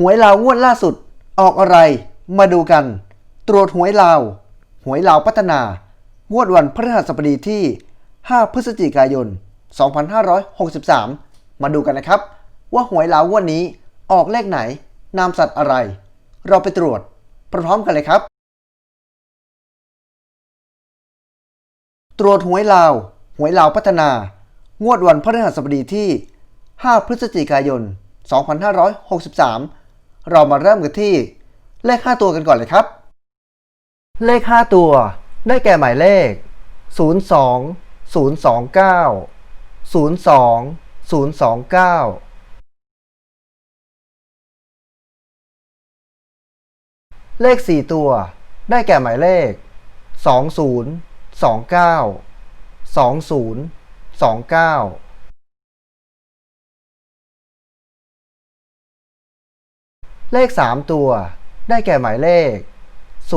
หวยลาวงวดล่าสุด ออกอะไร มาดูกัน ตรวจหวยลาว หวยลาวพัฒนา งวดวันพฤหัสบดีที่ 5 พฤศจิกายน 2563 มาดูกันนะครับ ว่าหวยลาวงวดนี้ออกเลขไหน นามสัตว์อะไร เราไปตรวจพร้อมๆกันเลยครับ ตรวจหวยลาว หวยลาวพัฒนา งวดวันพฤหัสบดีที่ 5 พฤศจิกายน 2563 เรามาเริ่มกันที่ เลข 5 ตัวกันก่อนเลยครับ เลข 5 ตัว ได้แก่หมายเลข 02 029 02 029 เลข 4 ตัว ได้แก่หมายเลข 20 29 20 29 เลข 3 ตัว ได้แก่หมายเลข 029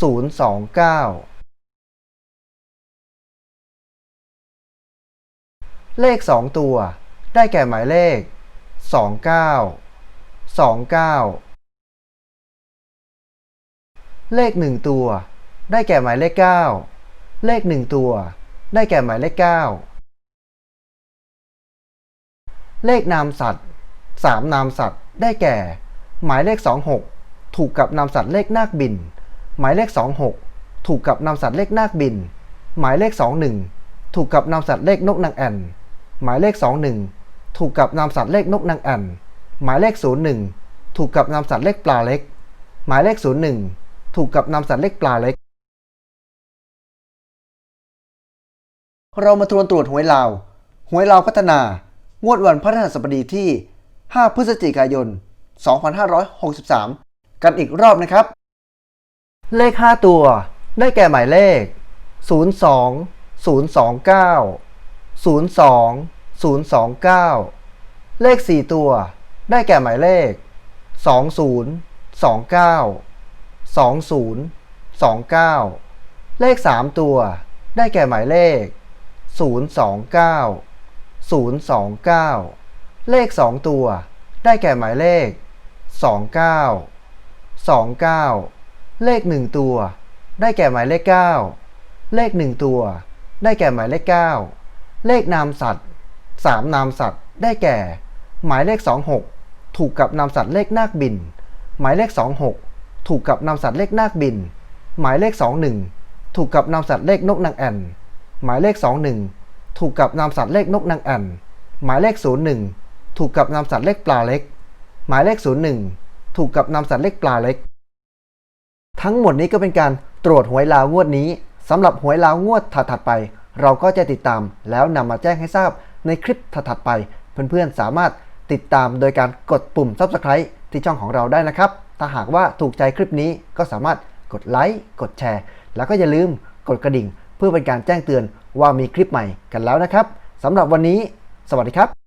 029 เลข 2 ตัว ได้แก่หมายเลข 29 29 เลข 1 ตัว ได้แก่หมายเลข 9 เลข 1 ตัว ได้แก่หมายเลข 9 เลขนามสัตว์ 3 นามสัตว์ ได้แก่ หมายเลข 26 ถูกกับนามสัตว์เลขนาคบิน หมายเลข 26 ถูกกับนามสัตว์เลขนาคบิน หมายเลข 21 ถูกกับนามสัตว์เลขนกนางแอ่น หมายเลข 21 ถูกกับนามสัตว์เลขนกนางแอ่น หมายเลข 01 ถูกกับนามสัตว์เลขปลาเล็ก หมายเลข 01 ถูกกับนามสัตว์เลขปลาเล็ก เรามาทวนตรวจหวยลาว หวยลาวพัฒนา งวดวันพฤหัสบดีที่ 5 พฤศจิกายน 2563 กันอีกรอบนะครับ เลข 5 ตัว ได้แก่หมายเลข 02 029 02 029 เลข 4 ตัว ได้แก่หมายเลข 20 29 20 29 เลข 3 ตัว ได้แก่หมายเลข 029 029 เลข 2 ตัว ได้แก่หมายเลข 29 29 เลข 1 ตัว ได้แก่หมายเลข 9 เลข 1 ตัว ได้แก่หมายเลข 9 เลขนามสัตว์ 3 นามสัตว์ ได้แก่ หมายเลข 26 ถูกกับนามสัตว์เลขนาคบิน หมายเลข 26 ถูกกับนามสัตว์เลขนาคบิน หมายเลข 21 ถูกกับนามสัตว์เลขนกนางแอ่น หมายเลข 21 ถูกกับนามสัตว์เลขนกนางแอ่น หมายเลข 01 ถูกกับนามสัตว์เลขปลาเล็ก หมายเลข 01 ถูกกับนามสัตว์เลขปลาเล็ก ทั้งหมดนี้ก็เป็นการตรวจหวยลาวงวดนี้สำหรับหวยลาวงวดถัดๆไป เราก็จะติดตามแล้วนำมาแจ้งให้ทราบในคลิปถัดๆไป เพื่อนๆสามารถติดตามโดยการกดปุ่ม subscribe ที่ช่องของเราได้นะครับ ถ้าหากว่าถูกใจคลิปนี้ก็สามารถกดไลค์กดแชร์ แล้วก็อย่าลืมกดกระดิ่ง เพื่อเป็นการแจ้งเตือนว่ามีคลิปใหม่กันแล้วนะครับสำหรับวันนี้ สวัสดีครับ